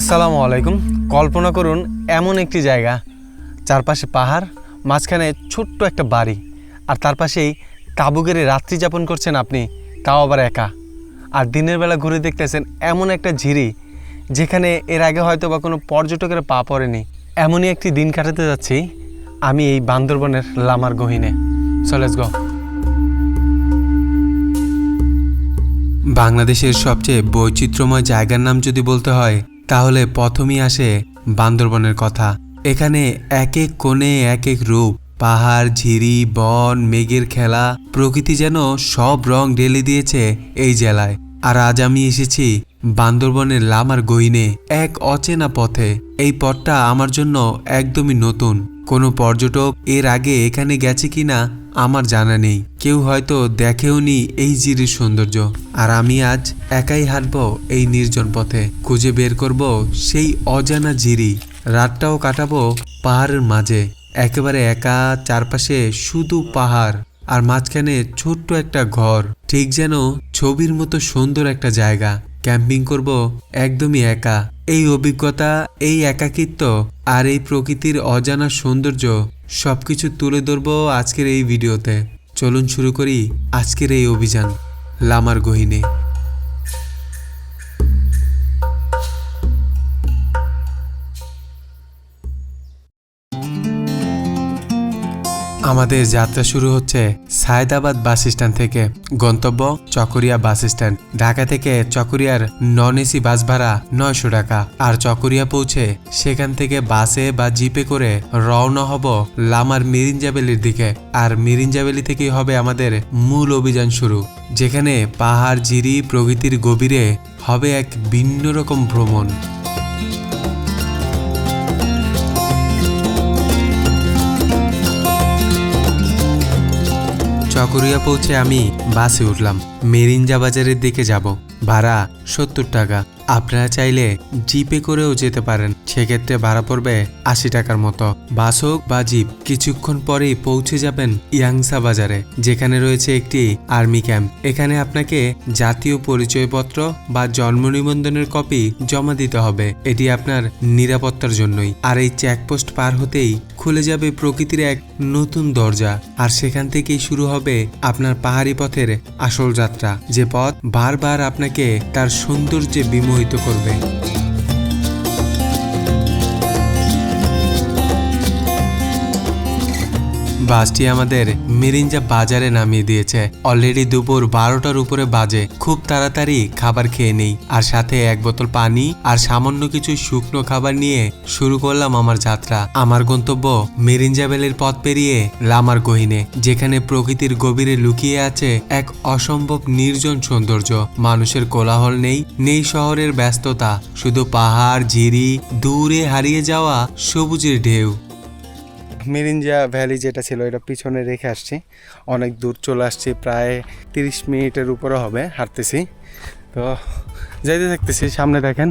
আসসালামু আলাইকুম। কল্পনা করুন, এমন একটি জায়গা, চারপাশে পাহাড়, মাঝখানে ছোট্ট একটা বাড়ি, আর তার পাশেই তাঁবু গেড়ে রাত্রি যাপন করছেন আপনি, তাও আবার একা। আর দিনের বেলা ঘুরে দেখতেছেন এমন একটা ঝিরি, যেখানে এর আগে হয়তো বা কোনো পর্যটকের পা পড়েনি। এমনই একটি দিন কাটাতে যাচ্ছি, আমি এই বান্দরবনের লামার গহিনে। চলেস গো বাংলাদেশের সবচেয়ে বৈচিত্র্যময় জায়গার নাম যদি বলতে হয় তাহলে প্রথমেই আসে বান্দরবনের কথা। এখানে এক এক কোণে এক এক রূপ, পাহাড়, ঝিরি, বন, মেঘের খেলা, প্রকৃতি যেন সব রং ঢেলে দিয়েছে এই জেলায়। আর আজ আমি এসেছি বান্দরবনের লামার গইনে, এক অচেনা পথে। এই পথটা আমার জন্য একদমই নতুন। কোনো পর্যটক এর আগে এখানে গেছে কিনা আমার জানা নেই। কেউ হয়তো দেখেওনি এই জিরির সৌন্দর্য। আর আমি আজ একাই হাঁটব এই নির্জন পথে। খুঁজে বের করব সেই অজানা জিরি। রাতটাও কাটাবো পাহাড়ের মাঝে। একেবারে একা চারপাশে শুধু পাহাড় আর মাঝখানে ছোট্ট একটা ঘর। ঠিক যেন ছবির মতো সুন্দর একটা জায়গা। ক্যাম্পিং করব একদমই একা। এই অভিজ্ঞতা, এই একাকিত্ব আর এই প্রকৃতির অজানা সৌন্দর্য সবকিছু তুলে ধরবো আজকের এই ভিডিওতে। চলুন শুরু করি আজকের এই অভিযান লামার গহিনে। আমাদের যাত্রা শুরু হচ্ছে সায়দাবাদ বাস স্ট্যান্ড থেকে। গন্তব্য চকরিয়া বাস স্ট্যান্ড। ঢাকা থেকে চকরিয়ার নন এসি বাস ভাড়া নয়শো টাকা। আর চকরিয়া পৌঁছে সেখান থেকে বাসে বা জিপে করে রওনা হব লামার মিরিঞ্জাবেলির দিকে। আর মিরিঞ্জাবেলি থেকেই হবে আমাদের মূল অভিযান শুরু। যেখানে পাহাড় জিরি প্রকৃতির গভীরে হবে এক ভিন্ন রকম ভ্রমণ। চকরিয়া পৌঁছে আমি বাসে উঠলাম। মেরিঞ্জা বাজারের দিকে যাব। ভাড়া সত্তর টাকা। আপনারা চাইলে জিপে করেও যেতে পারেন। সেক্ষেত্রে ভাড়া পড়বে আশি টাকার মতো। বাস হোক বা জিপ, কিছুক্ষণ পরেই পৌঁছে যাবেন ইয়াংসা বাজারে, যেখানে রয়েছে একটি আর্মি ক্যাম্প। এখানে আপনাকে জাতীয় পরিচয়পত্র বা জন্ম নিবন্ধনের কপি জমা দিতে হবে। এটি আপনার নিরাপত্তার জন্যই। আর এই চেকপোস্ট পার হতেই খুলে যাবে প্রকৃতির এক নতুন দরজা। আর সেখান থেকেই শুরু হবে আপনার পাহাড়ি পথের আসল যাত্রা। যে পথ বারবার আপনাকে তার সৌন্দর্যে বিমোহিত করবে। বাসটি আমাদের মিরিঞ্জা বাজারে নামিয়ে দিয়েছে। অলরেডি দুপুর বারোটার উপরে বাজে। খুব তাড়াতাড়ি খাবার খেয়ে নেই। আর সাথে এক বোতল পানি আর সামান্য কিছু শুকনো খাবার নিয়ে শুরু করলাম আমার যাত্রা। আমার গন্তব্য মিরিঞ্জা বেলের পথ পেরিয়ে লামার গহিনে, যেখানে প্রকৃতির গভীরে লুকিয়ে আছে এক অসম্ভব নির্জন সৌন্দর্য। মানুষের কোলাহল নেই নেই শহরের ব্যস্ততা। শুধু পাহাড়, ঝিরি, দূরে হারিয়ে যাওয়া সবুজের ঢেউ। মিরিঞ্জা ভ্যালি যেটা ছিল, এটা পিছনে রেখে আসছি। অনেক দূর চলে আসছি, প্রায় তিরিশ মিনিটের উপরে হবে, হাঁটতেছি। তো যাইতে থাকতেছি, সামনে দেখেন,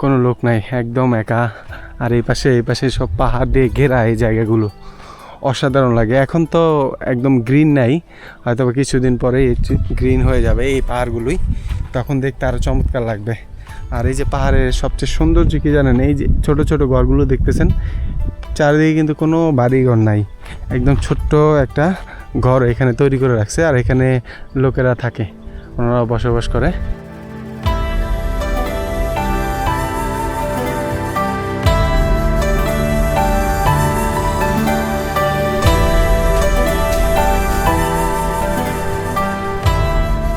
কোনো লোক নাই, একদম একা। আর এই পাশে এই পাশে সব পাহাড় দিয়ে ঘেরা এই জায়গাগুলো। অসাধারণ লাগে। এখন তো একদম গ্রিন নাই হয়তো কিছুদিন পরে গ্রিন হয়ে যাবে এই পাহাড়গুলোই, তখন দেখতে আরও চমৎকার লাগবে। আর এই যে পাহাড়ের সবচেয়ে সৌন্দর্য কি জানেন, এই যে ছোট ছোট ঘরগুলো দেখতেছেন চারিদিকে কিন্তু কোনো বাড়িঘর নাই। একদম ছোট্ট একটা ঘর এখানে তৈরি করে রাখছে আর এখানে লোকেরা থাকে, ওনারা বসবাস করে।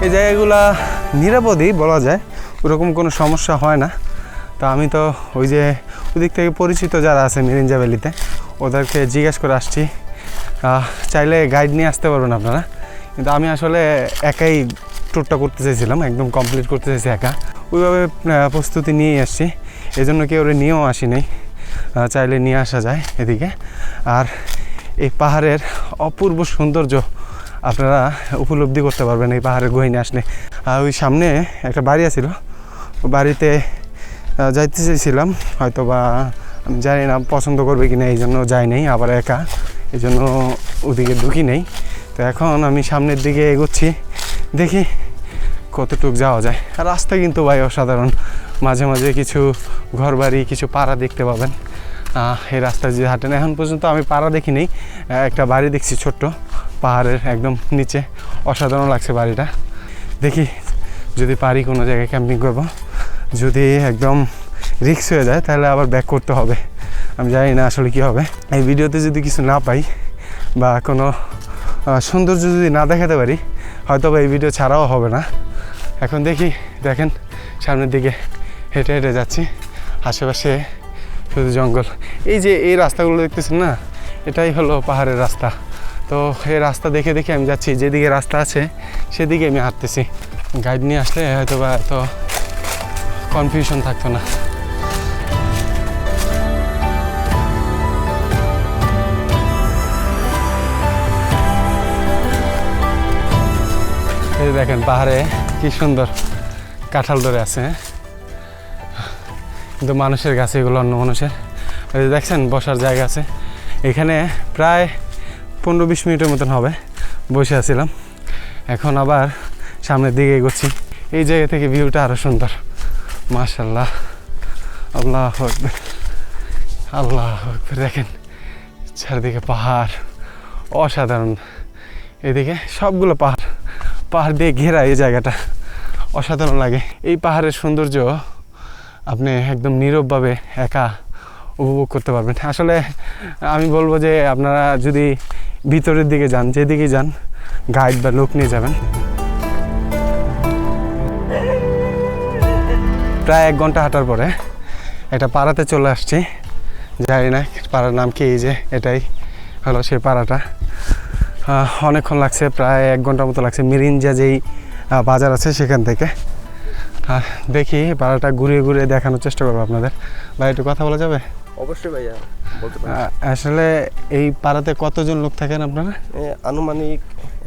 এই জায়গাগুলা নিরাপদেই বলা যায়, ওরকম কোনো সমস্যা হয় না। তো আমি তো ওই যে ওদিক থেকে পরিচিত যারা আছে মিরিঞ্জা ভ্যালিতে, ওদেরকে জিজ্ঞেস করে আসছি। চাইলে গাইড নিয়ে আসতে পারবেন আপনারা। কিন্তু আমি আসলে একাই ট্যুরটা করতে চাইছিলাম, একদম কমপ্লিট করতে চাইছি একা। ওইভাবে প্রস্তুতি নিয়েই আসছি। এই জন্য কেউ নিয়েও আসি চাইলে নিয়ে আসা যায় এদিকে। আর এই পাহাড়ের অপূর্ব সৌন্দর্য আপনারা উপলব্ধি করতে পারবেন এই পাহাড়ের গহিনে আসলে। আর ওই সামনে একটা বাড়ি আছিল। বাড়িতে যাইতে চাইছিলাম হয়তো বা আমি জানি না পছন্দ করবে কিনা, এই জন্য যাই নাই, আবার একা, এই জন্য ওদিকে ঢুকি নেই। তো এখন আমি সামনের দিকে এগোচ্ছি, দেখি কতটুক যাওয়া যায়। আর রাস্তা কিন্তু ভাই অসাধারণ, মাঝে মাঝে কিছু ঘরবাড়ি, কিছু পাড়া দেখতে পাবেন। এই রাস্তায় যে হাঁটেন, এখন পর্যন্ত আমি পাড়া দেখিনি একটা বাড়ি দেখছি ছোট্ট, পাহাড়ের একদম নিচে, অসাধারণ লাগছে বাড়িটা। দেখি যদি পারি কোনো জায়গায় ক্যাম্পিং করব। যদি একদম রিক্স হয়ে যায়, তাহলে আবার ব্যাক করতে হবে। আমি জানি না আসলে কি হবে। এই ভিডিওতে যদি কিছু না পাই বা কোনো সৌন্দর্য যদি না দেখাতে পারি হয়তো এই ভিডিও ছাড়াও হবে না। এখন দেখি, দেখেন, সামনের দিকে হেঁটে হেঁটে যাচ্ছি। আশেপাশে শুধু জঙ্গল। এই যে এই রাস্তাগুলো দেখতেছেন না? এটাই হলো পাহাড়ের রাস্তা। তো এই রাস্তা দেখে দেখে আমি যাচ্ছি। যেদিকে রাস্তা আছে, সেদিকে আমি হাঁটতেছি। গাইড নিয়ে আসলে হয়তো বা এত কনফিউশন থাকতো না। এই দেখেন পাহাড়ে কি সুন্দর কাঁঠাল ধরে আছে হ্যাঁ? কিন্তু মানুষের গাছে এগুলো অন্য মানুষের। এই যে দেখছেন, বসার জায়গা আছে। এখানে প্রায় পনেরো বিশ মিনিটের মতন হবে, বসে আছিলাম। এখন আবার সামনের দিকে এগোচ্ছি। এই জায়গা থেকে ভিউটা আরও সুন্দর। মাশাল্লাহ আল্লাহ আকবর। আল্লাহ আকবর, দেখেন চারিদিকে পাহাড়, অসাধারণ। এদিকে সবগুলো পাহাড় পাহাড় দিয়ে ঘেরা এই জায়গাটা। অসাধারণ লাগে। এই পাহাড়ের সৌন্দর্য আপনি একদম নীরবভাবে একা উপভোগ করতে পারবেন। আসলে আমি বলব যে আপনারা যদি ভিতরের দিকে যান যেদিকে যান গাইড বা লোক নিয়ে যাবেন। প্রায় এক ঘণ্টা হাঁটার পরে একটা পাড়াতে চলে আসছি। জানি না পাড়ার নাম কি এই যে এটাই হলো সেই পাড়াটা। অনেকক্ষণ লাগছে প্রায় এক ঘণ্টার মতো লাগছে। মিরিঞ্জা যেই বাজার আছে সেখান থেকে। আর দেখি পাড়াটা ঘুরিয়ে ঘুরিয়ে দেখানোর চেষ্টা করব আপনাদের। ভাই একটু কথা বলা যাবে? অবশ্যই ভাইয়া বলতে আসলে এই পাড়াতে কতজন লোক থাকেন আপনারা? এ, আনুমানিক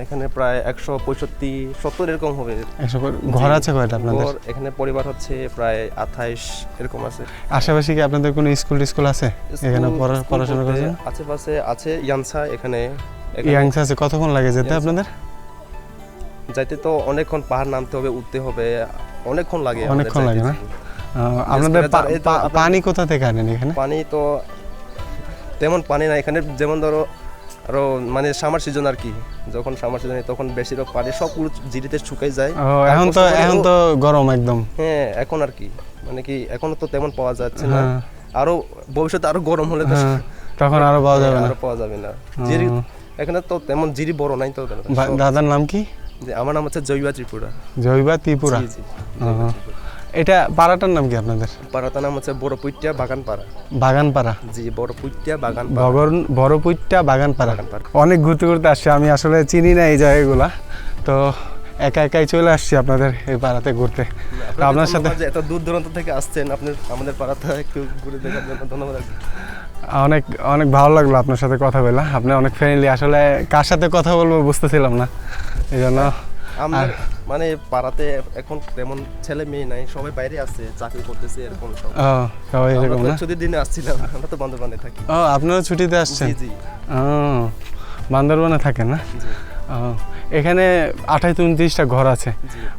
এখানে প্রায় একশো পঁয়ষট্টি সত্তর এরকম হবে। একশো ঘর আছে কয়টা আপনাদের? ঘর এখানে পরিবার হচ্ছে প্রায় আঠাইশ এরকম আছে। আশেপাশে কি আপনাদের কোনো স্কুল টিস্কুল আছে? এখানে পড়াশোনা করেছেন? আশেপাশে আছে ইয়ানসা এখানে। ইয়াংস আছে কতক্ষণ লাগে যেতে আপনাদের? যাইতে তো অনেকক্ষণ পাহাড় নামতে হবে উঠতে হবে অনেকক্ষণ লাগে অনেকক্ষণ লাগে না? আপনাদের পানি কোথা থেকে আনেন এখানে? পানি তো তেমন পানি না এখানে যেমন ধরো আরও মানে সামার সিজন আর কি যখন সামার সিজনে তখন বেশিরভাগ পানি সবগুলো জিরিতে শুকাই যায়। এখন তো এখন তো গরম একদম। হ্যাঁ এখন আর কি মানে কি এখনও তো তেমন পাওয়া যাচ্ছে না। হ্যাঁ। আরও ভবিষ্যতে আরও গরম হলে তো হ্যাঁ, তখন আরও পাওয়া যাবে না। আরও পাওয়া যাবে না। জিরি এখানে তো তেমন জিরি বড় নাই তো দাদার নাম কি? আমার নাম হচ্ছে জৈবা ত্রিপুরা। জৈবা ত্রিপুরা। জি জি এটা পাড়াটার নাম কি আপনাদের? পাড়াটার নাম হচ্ছে বড় পুইটিয়া বাগান পাড়া বাগানপাড়া? জি বড় পুইটিয়া বাগান পাড়া বগর বড়পুইটটা বাগানপাড়া। বাগানপাড়া। অনেক ঘুরতে ঘুরতে আসছি আমি আসলে চিনি না এই জায়গাগুলা। তো একা একাই চলে আসছি আপনাদের এই পাড়াতে ঘুরতে। তো আপনার সাথে এত দূর দূরান্ত থেকে আসছেন আপনি আমাদের পাড়াতে একটু ঘুরে দেখার জন্য ধন্যবাদ। অনেক অনেক ভালো লাগল আপনার সাথে কথা বলে। আপনি অনেক ফ্রেন্ডলি আসলে কার সাথে কথা বলব বুঝতেছিলাম না। এই জন্য আমার মানে পাড়াতে এখন তেমন ছেলে মেয়ে নাই সবাই বাইরে আছে চাকরি করতেছে এরকম সব। সবাই এরকম না? ছুটির দিনে আসছিলাম আমরা তো বান্দরবানে থাকি। ও আপনারা ছুটিতে আসছেন? জি জি। ও বান্দরবনে থাকেন না? এখানে আঠাইশ উনত্রিশটা ঘর আছে।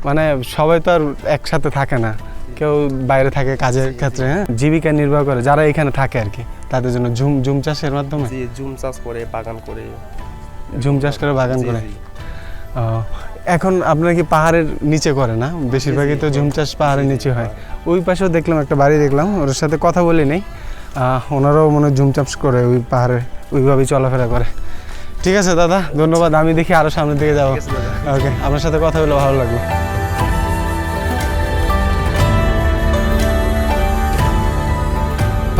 মানে সবাই তো আর একসাথে থাকে না। কেউ বাইরে থাকে কাজের। ক্ষেত্রে হ্যাঁ? জীবিকা নির্বাহ করে যারা এখানে থাকে আর কি তাদের জন্য ঝুম ঝুম চাষের মাধ্যমে? জুম চাষ করে বাগান করে। ঝুম চাষ করে বাগান করে? এখন আপনারা কি পাহাড়ের নিচে করে না? বেশিরভাগই তো ঝুম চাষ পাহাড়ের নিচে হয়। ওই পাশেও দেখলাম একটা বাড়ি দেখলাম ওর সাথে কথা বলি নেই। ওনারাও মনে হয় ঝুম চাষ করে ওই পাহাড়ে ওইভাবেই চলাফেরা করে। ঠিক আছে দাদা ধন্যবাদ। আমি দেখি আরও সামনের দিকে যাব। ওকে আপনার সাথে কথা বলে ভালো লাগল।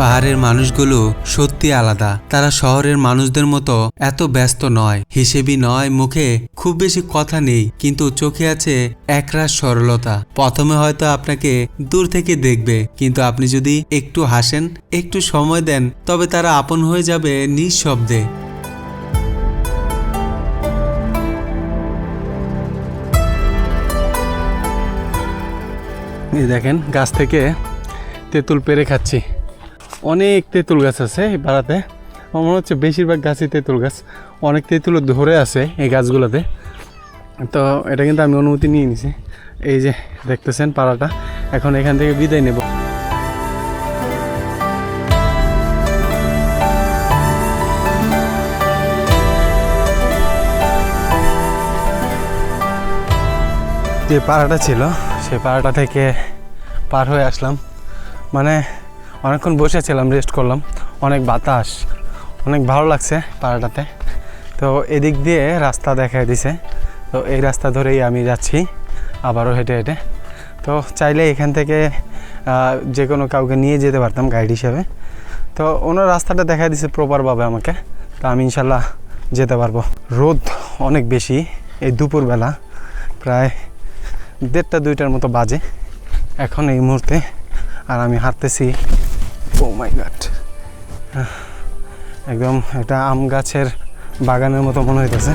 পাহাড়ের মানুষগুলো সত্যি আলাদা। তারা শহরের মানুষদের মতো এত ব্যস্ত নয় হিসেবি নয়, মুখে খুব বেশি কথা নেই, কিন্তু চোখে আছে একরাশ সরলতা। প্রথমে হয়তো আপনাকে দূর থেকে দেখবে, কিন্তু আপনি যদি একটু হাসেন, একটু সময় দেন, তবে তারা আপন হয়ে যাবে নিঃশব্দে। দেখেন, গাছ থেকে তেঁতুল পেরে খাচ্ছি। অনেক তেঁতুল গাছ আছে এই পাড়াতে। আমার মনে হচ্ছে বেশিরভাগ গাছই তেঁতুল গাছ। অনেক তেঁতুল ধরে আছে এই গাছগুলোতে। তো এটা কিন্তু আমি অনুমতি নিয়ে নিছি। এই যে দেখতেছেন পাড়াটা। এখন এখান থেকে বিদায় নেব। যে পাড়াটা ছিল সেই পাড়াটা থেকে পার হয়ে আসলাম। মানে অনেকক্ষণ বসেছিলাম রেস্ট করলাম। অনেক বাতাস, অনেক ভালো লাগছে পাড়াটাতে। তো এদিক দিয়ে রাস্তা দেখায় দিছে। তো এই রাস্তা ধরেই আমি যাচ্ছি, আবারও হেঁটে হেঁটে। তো চাইলে এখান থেকে যে কোনো কাউকে নিয়ে যেতে পারতাম গাইড হিসাবে। তো ওনার রাস্তাটা দেখা দিছে প্রপারভাবে আমাকে। তো আমি ইনশাল্লাহ যেতে পারব। রোদ অনেক বেশি এই দুপুরবেলা, প্রায় দেড়টা দুইটার মতো বাজে। এখন এই মুহূর্তে আর আমি হাঁটতেছি ও মাই গড একদম একটা আম গাছের বাগানের মতো মনে হইতেছে।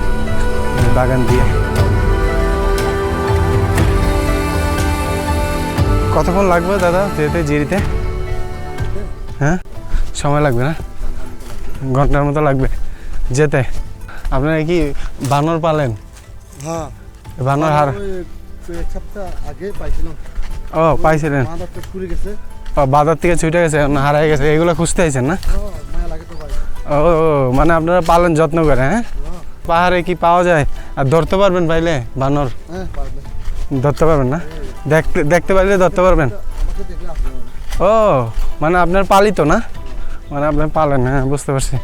বাগান দিয়ে। কতক্ষণ লাগবে দাদা যেতে জিরিতে? হ্যাঁ? সময় লাগবে না? ঘণ্টার মতো লাগবে। যেতে। আপনারা কি বানর পালেন? হ্যাঁ। বানর হার এক সপ্তাহ আগে পাইছিলাম। ও পাইছিলেন। গেছে। বাজার থেকে ছুটে গেছে হারাই গেছে, এগুলো খুঁজতে আইছেন না? ও মানে আপনারা পালন যত্ন করে হ্যাঁ? পাহাড়ে কি পাওয়া যায়? আর ধরতে পারবেন পাইলে, বানর? ধরতে পারবেন না? দেখতে দেখতে পাইলে ধরতে পারবেন? ও মানে আপনার পালিত না? মানে আপনার পালেন হ্যাঁ বুঝতে পারছি।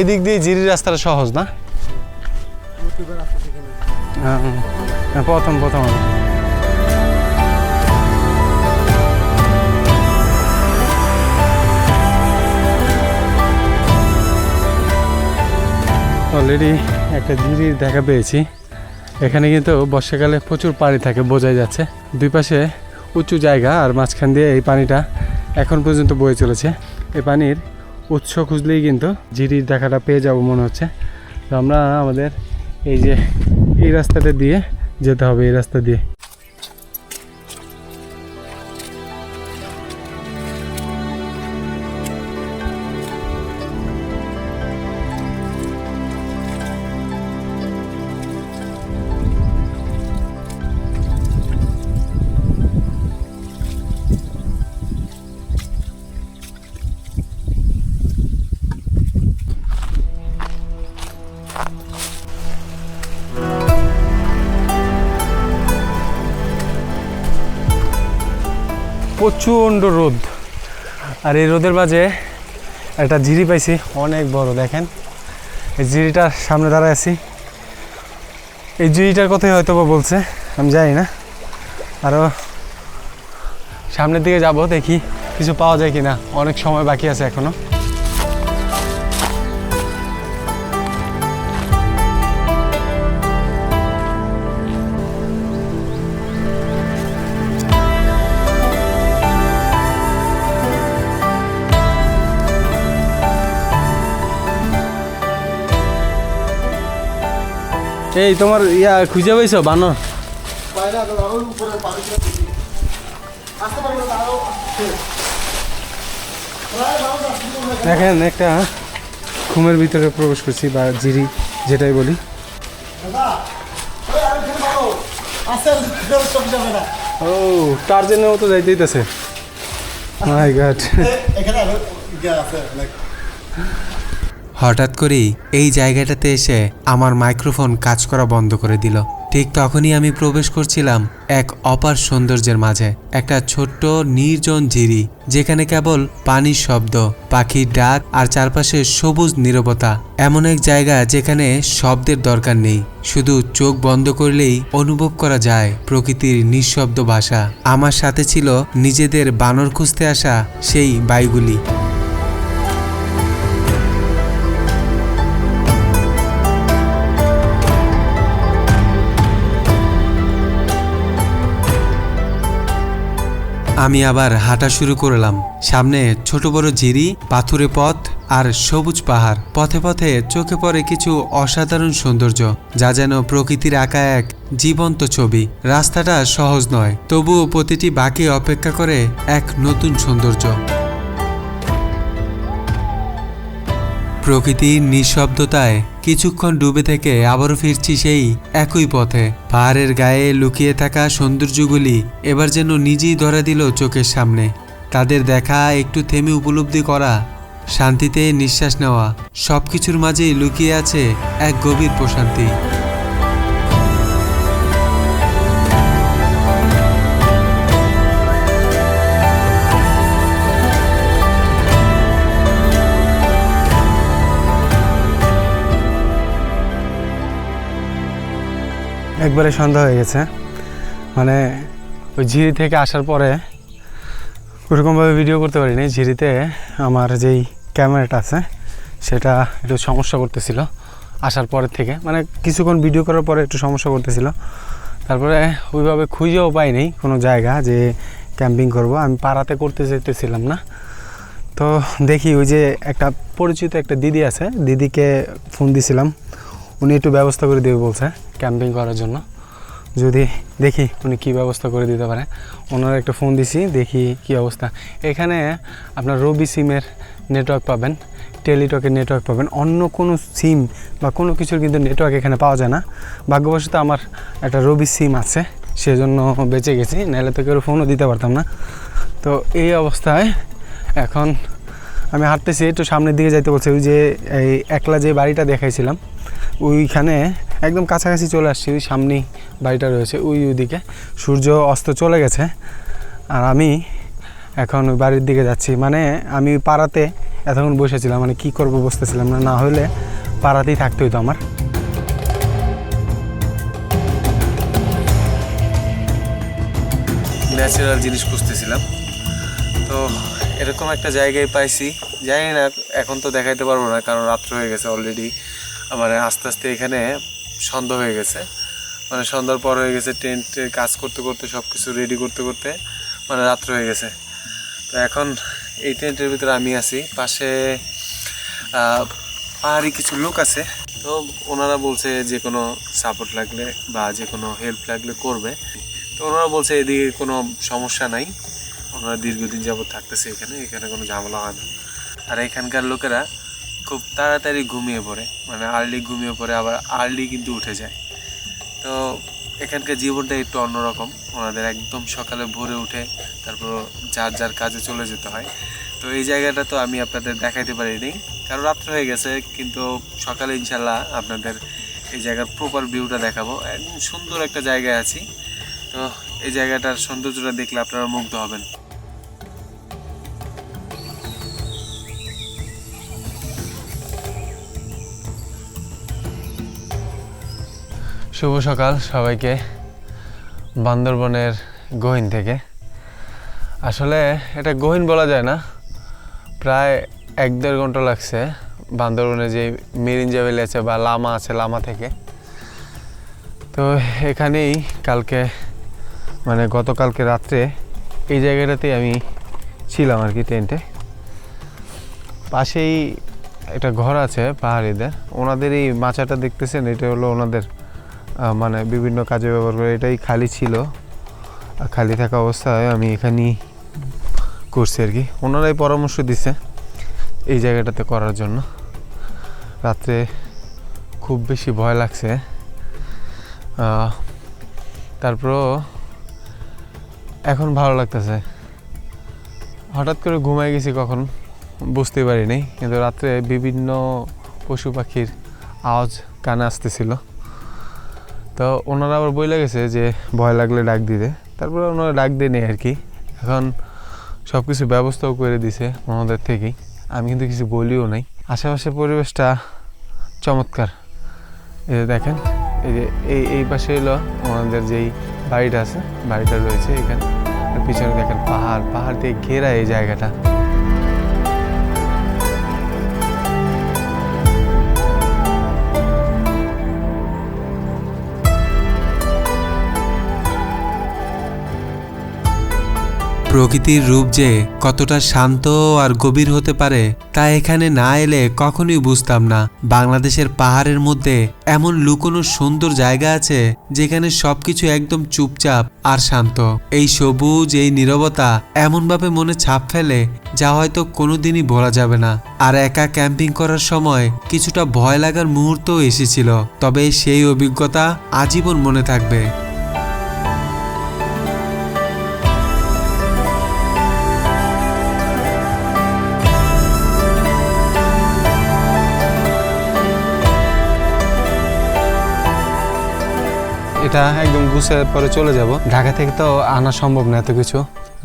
এদিক দিয়ে জিরি রাস্তাটা সহজ না? প্রথম প্রথম। অলরেডি একটা জিরির দেখা পেয়েছি। এখানে কিন্তু বর্ষাকালে প্রচুর পানি থাকে, বোঝাই যাচ্ছে। দুই পাশে উঁচু জায়গা আর মাঝখান দিয়ে এই পানিটা এখন পর্যন্ত বয়ে চলেছে। এই পানির উৎস খুঁজলেই কিন্তু জিরির দেখাটা পেয়ে যাব মনে হচ্ছে। তো আমরা আমাদের এই যে এই রাস্তাটা দিয়ে যেতে হবে এই রাস্তা দিয়ে। প্রচণ্ড রোদ। আর এই রোদের বাজে একটা ঝিরি পাইছি, অনেক বড়, দেখেন। এই ঝিরিটার সামনে দাঁড়ায় আছি। এই ঝিরিটার কথাই হয়তো বা বলছে, আমি জানি না। আরও সামনের দিকে যাব, দেখি কিছু পাওয়া যায় কি না অনেক সময় বাকি আছে এখনও। এই তোমার ইয়া খুঁজে পাইছো বানর? দেখেন একটা ঘুমের ভিতরে প্রবেশ করছি বা জিরি যেটাই বলি। ও তার জন্য মতো যাইতে দিতেছে মাই গড এখানে আরও ইয়ে আছে লাইক হঠাৎ করেই এই জায়গাটাতে এসে আমার মাইক্রোফোন কাজ করা বন্ধ করে দিল। ঠিক তখনই আমি প্রবেশ করছিলাম এক অপার সৌন্দর্যের মাঝে, একটা ছোট্ট নির্জন ঝিরি, যেখানে কেবল পানির শব্দ, পাখির ডাক আর চারপাশে সবুজ নীরবতা, এমন এক জায়গা যেখানে শব্দের দরকার নেই। শুধু চোখ বন্ধ করলেই অনুভব করা যায় প্রকৃতির নিঃশব্দ ভাষা। আমার সাথে ছিল নিজেদের বানর খুঁজতে আসা সেই বাইগুলি। আমি আবার হাঁটা শুরু করলাম। সামনে ছোট বড় জিরি পাথুরে পথ আর সবুজ পাহাড়। পথে পথে চোখে পড়ে কিছু অসাধারণ সৌন্দর্য, যা যেন প্রকৃতির আঁকা এক জীবন্ত ছবি। রাস্তাটা সহজ নয়, তবুও প্রতিটি বাকি অপেক্ষা করে এক নতুন সৌন্দর্য। প্রকৃতির নিঃশব্দতায় কিছুক্ষণ ডুবে থেকে আবারও ফিরছি সেই একই পথে। পাহাড়ের গায়ে লুকিয়ে থাকা সৌন্দর্যগুলি এবার যেন নিজেই ধরা দিল চোখের সামনে। তাদের দেখা একটু থেমে উপলব্ধি করা, শান্তিতে নিঃশ্বাস নেওয়া সব কিছুর মাঝেই লুকিয়ে আছে এক গভীর প্রশান্তি। একবারে সন্ধ্যা হয়ে গেছে। মানে ওই ঝিরি থেকে আসার পরে ওরকমভাবে ভিডিও করতে পারিনি। ঝিরিতে আমার যেই ক্যামেরাটা আছে, সেটা একটু সমস্যা করতেছিল আসার পরের থেকে। মানে কিছুক্ষণ ভিডিও করার পরে একটু সমস্যা করতেছিল। তারপরে ওইভাবে খুঁজেও পাইনি কোনো জায়গা যে ক্যাম্পিং করব। আমি পাড়াতে করতে যেতেছিলাম না। তো দেখি ওই যে একটা পরিচিত একটা দিদি আছে, দিদিকে ফোন দিছিলাম। উনি একটু ব্যবস্থা করে দেবে বলছে ক্যাম্পিং করার জন্য। যদি দেখি উনি কী ব্যবস্থা করে দিতে পারে। ওনার একটা ফোন দিছি, দেখি কি অবস্থা। এখানে আপনার রবি সিমের নেটওয়ার্ক পাবেন টেলিটকের নেটওয়ার্ক পাবেন। অন্য কোনো সিম বা কোনো কিছুর কিন্তু নেটওয়ার্ক এখানে পাওয়া যায় না। ভাগ্যবশত আমার একটা রবি সিম আছে, সেজন্য বেঁচে গেছি, নাহলে তো কেউ ফোনও দিতে পারতাম না। তো এই অবস্থায় এখন আমি হাঁটতেছি, একটু সামনের দিকে যাইতে বলছি। ওই যে এই একলা যে বাড়িটা দেখাইছিলাম ওইখানে একদম কাছাকাছি চলে আসছি, ওই সামনেই বাড়িটা রয়েছে, ওই ওইদিকে। সূর্য অস্ত চলে গেছে, আর আমি এখন ওই বাড়ির দিকে যাচ্ছি। মানে আমি পাড়াতে এতক্ষণ বসেছিলাম মানে কি করব বসতেছিলাম না না হলে পাড়াতেই থাকতে হতো আমার। ন্যাচারাল জিনিস খুঁজতেছিলাম। তো এরকম একটা জায়গায় পাইছি, জানি না, এখন তো দেখাইতে পারব না, কারণ রাত্র হয়ে গেছে অলরেডি মানে আস্তে আস্তে এখানে সন্ধ্যা হয়ে গেছে। মানে সন্ধ্যার পর হয়ে গেছে টেন্টে কাজ করতে করতে সব কিছু রেডি করতে করতে মানে রাত্র হয়ে গেছে। তো এখন এই টেন্টের ভিতরে আমি আছি। পাশে পাহাড়ি কিছু লোক আছে। তো ওনারা বলছে যে কোনো সাপোর্ট লাগলে বা যে কোনো হেল্প লাগলে করবে। তো ওনারা বলছে এদিকে কোনো সমস্যা নাই। ওনারা দীর্ঘদিন যাবত থাকতেছে এখানে এখানে কোনো ঝামেলা হয় না। আর এখানকার লোকেরা খুব তাড়াতাড়ি ঘুমিয়ে পড়ে। মানে আর্লি ঘুমিয়ে পড়ে, আবার আর্লি কিন্তু উঠে যায়। তো এখানকার জীবনটা একটু অন্যরকম। ওনাদের একদম সকালে ভোরে উঠে তারপর যার যার কাজে চলে যেতে হয়। তো এই জায়গাটা তো আমি আপনাদের দেখাইতে পারিনি। কারণ রাত্র হয়ে গেছে, কিন্তু সকালে ইনশাল্লাহ আপনাদের এই জায়গার প্রপার ভিউটা দেখাবো। একদম সুন্দর একটা জায়গায় আছি। তো এই জায়গাটার সৌন্দর্যটা দেখলে আপনারা মুগ্ধ হবেন। শুভ সকাল সবাইকে বান্দরবনের গহীন থেকে। আসলে এটা গহীন বলা যায় না, প্রায় এক দেড় ঘণ্টা লাগছে বান্দরবনে যে মিরিঞ্জা ভ্যালি আছে বা লামা আছে, লামা থেকে। তো এখানেই কালকে মানে গতকালকে রাত্রে এই জায়গাটাতেই আমি ছিলাম আর কি টেন্টে। পাশেই একটা ঘর আছে পাহাড়িদের ওনাদের এই মাচাটা দেখতেছেন, এটা হলো ওনাদের মানে বিভিন্ন কাজে ব্যবহার করে এটাই খালি ছিল। খালি থাকা অবস্থায় আমি এখানেই করছি আর কি। ওনারাই পরামর্শ দিছে এই জায়গাটাতে করার জন্য। রাত্রে খুব বেশি ভয় লাগছে। তারপরও এখন ভালো লাগতেছে। হঠাৎ করে ঘুমাই গেছি কখন বুঝতে পারিনি। কিন্তু রাত্রে বিভিন্ন পশু পাখির আওয়াজ কানে আসতেছিল। তো ওনারা আবার বই লেগেছে যে ভয় লাগলে ডাক দিতে। তারপরে ওনারা ডাক দিয়ে নেই আর কি এখন সব কিছু ব্যবস্থাও করে দিছে ওনাদের থেকেই। আমি কিন্তু কিছু বলিও নাই। আশেপাশের পরিবেশটা চমৎকার। এই যে দেখেন, এই যে এই এই পাশে এলো ওনাদের যেই বাড়িটা আছে, বাড়িটা রয়েছে এখানে। পিছনে দেখেন পাহাড় পাহাড় দিয়ে ঘেরা এই জায়গাটা। প্রকৃতির রূপ যে কতটা শান্ত আর গভীর হতে পারে, তা এখানে না এলে কখনোই বুঝতাম না। বাংলাদেশের পাহাড়ের মধ্যে এমন লুকোনো সুন্দর জায়গা আছে, যেখানে সবকিছু একদম চুপচাপ আর শান্ত। এই সবুজ, এই নীরবতা এমনভাবে মনে ছাপ ফেলে, যা হয়তো কোনোদিনই বলা যাবে না। আর একা ক্যাম্পিং করার সময় কিছুটা ভয় লাগার মুহূর্তও এসেছিল, তবে সেই অভিজ্ঞতা আজীবন মনে থাকবে। এটা একদম গুছে পরে চলে যাব। ঢাকা থেকে তো আনা সম্ভব না এত কিছু।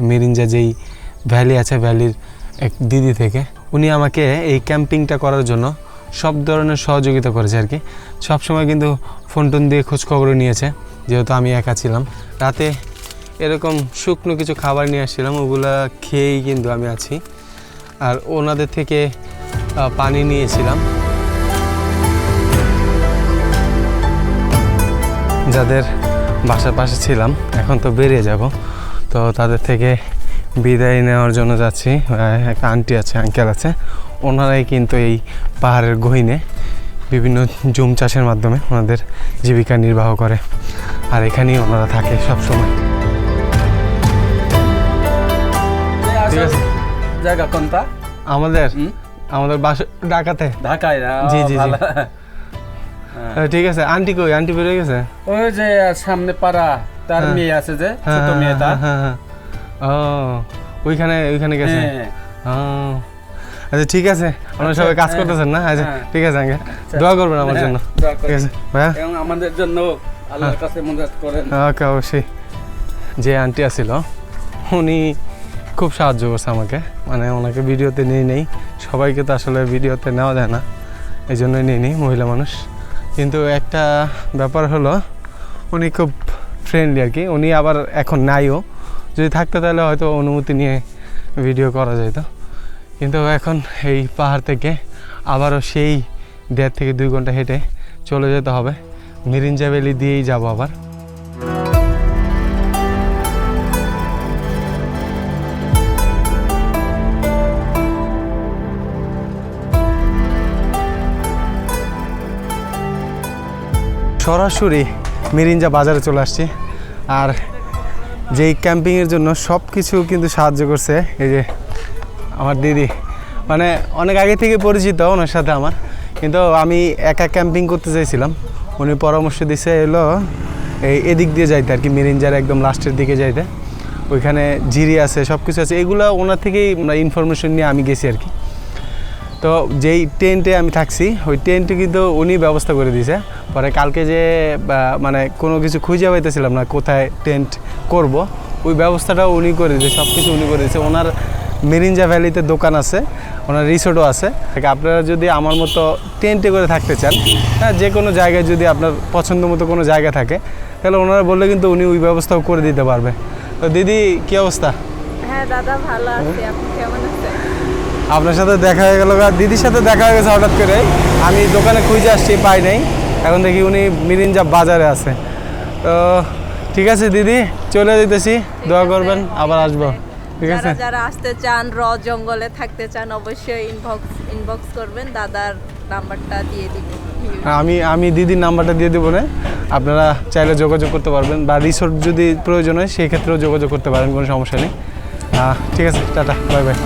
মিরিঞ্জা যেই ভ্যালি আছে ভ্যালির এক দিদি থেকে, উনি আমাকে এই ক্যাম্পিংটা করার জন্য সব ধরনের সহযোগিতা করেছে আর কি। সবসময় কিন্তু ফোন টোন দিয়ে খোঁজখবর নিয়েছে, যেহেতু আমি একা ছিলাম। রাতে এরকম শুকনো কিছু খাবার নিয়ে আসছিলাম, ওগুলা খেয়েই কিন্তু আমি আছি। আর ওনাদের থেকে পানি নিয়েছিলাম। যাদের বাসার পাশে ছিলাম এখন তো বেরিয়ে যাব। তো তাদের থেকে বিদায় নেওয়ার জন্য যাচ্ছি। একটা আন্টি আছে আঙ্কেল আছে। ওনারাই কিন্তু এই পাহাড়ের গহিনে বিভিন্ন জুম চাষের মাধ্যমে ওনাদের জীবিকা নির্বাহ করে। আর এখানেই ওনারা থাকে সব সময় ঠিক আছে? জায়গা কোনটা? আমাদের? আমাদের বাসা ঢাকাতে। ঢাকায়? জি, জি, জি। ভালো। আহ, ঠিক আছে। আন্টি কই? আন্টি বেরিয়ে গেছে? ওই যে সামনে পাড়া তার হ্যাঁ। মেয়ে আছে যে হ্যাঁ, ছোট হ্যাঁ, মেয়েটা। হ্যাঁ, হ্যাঁ, হ্যাঁ। ও ওইখানে ওইখানে গেছে? হ্যাঁ। আচ্ছা ঠিক আছে। আপনারা সবাই কাজ হ্যাঁ, করতেছেন না? আচ্ছা হ্যাঁ। ঠিক আছে আঙ্কে দোয়া করবেন আমার হ্যাঁ, জন্য। ঠিক আছে ভাইয়া। এবং আমাদের জন্য হ্যাঁ। আল্লাহর কাছে মদত করেন। ওকে অবশ্যই। যে আন্টি আছিল উনি খুব সাহায্য করছে আমাকে। মানে ওনাকে ভিডিওতে নিয়ে নেই। সবাইকে তো আসলে ভিডিওতে নেওয়া যায় না। এই জন্যই নিয়ে নিই মহিলা মানুষ। কিন্তু একটা ব্যাপার হলো, উনি খুব ফ্রেন্ডলি আর কি। উনি আবার এখন নাইও। যদি থাকতো তাহলে হয়তো অনুমতি নিয়ে ভিডিও করা যেত কিন্তু এখন এই পাহাড় থেকে আবারও সেই দেড় থেকে দুই ঘণ্টা হেঁটে চলে যেতে হবে। মিরিঞ্জা ভ্যালি দিয়েই যাব আবার। সরাসরি মিরিঞ্জা বাজারে চলে আসছি। আর যেই ক্যাম্পিংয়ের জন্য সব কিছু কিন্তু সাহায্য করছে এই যে আমার দিদি। মানে অনেক আগে থেকে পরিচিত ওনার সাথে আমার। কিন্তু আমি একা ক্যাম্পিং করতে চাইছিলাম। উনি পরামর্শ দিছে এলো এই এদিক দিয়ে যাইতে আর কি, মিরিঞ্জার একদম লাস্টের দিকে যাইতে। ওইখানে জিরি আছে সব কিছু আছে। এগুলো ওনার থেকেই ইনফরমেশন নিয়ে আমি গেছি আর কি। তো যেই টেন্টে আমি থাকছি, ওই টেন্টে কিন্তু উনি ব্যবস্থা করে দিয়েছে। পরে কালকে যে মানে কোনো কিছু খুঁজে পাইতেছিলাম না কোথায় টেন্ট করব, ওই ব্যবস্থাটাও উনি করে দিয়েছে সব কিছু উনি করে দিয়েছে। ওনার মেরিঞ্জা ভ্যালিতে দোকান আছে, ওনার রিসোর্টও আছে। আপনারা যদি আমার মতো টেন্টে করে থাকতে চান হ্যাঁ যে কোনো জায়গায় যদি আপনার পছন্দ মতো কোনো জায়গা থাকে, তাহলে ওনারা বললে কিন্তু উনি ওই ব্যবস্থাও করে দিতে পারবে। তো দিদি, কী অবস্থা? হ্যাঁ দাদা ভালো আছি। আপনি কেমন আপনার সাথে দেখা হয়ে গেল দিদির সাথে দেখা হয়ে গেছে হঠাৎ করে। আমি দোকানে খুঁজে আসছি পাই নাই। এখন দেখি উনি মিরিঞ্জা বাজারে আছে। তো ঠিক আছে দিদি চলে যেতেছি। দোয়া করবেন আবার আসব। ঠিক আছে? যারা যারা আসতে চান র জঙ্গলে থাকতে চান অবশ্যই ইনবক্স ইনবক্স করবেন। দাদার নাম্বারটা দিয়ে দিব। আমি আমি দিদির নাম্বারটা দিয়ে দেবো না। আপনারা চাইলে যোগাযোগ করতে পারবেন বা রিসোর্ট যদি প্রয়োজন হয় সেই ক্ষেত্রেও যোগাযোগ করতে পারেন কোনো সমস্যা নেই। ঠিক আছে টাটা বাই বাই।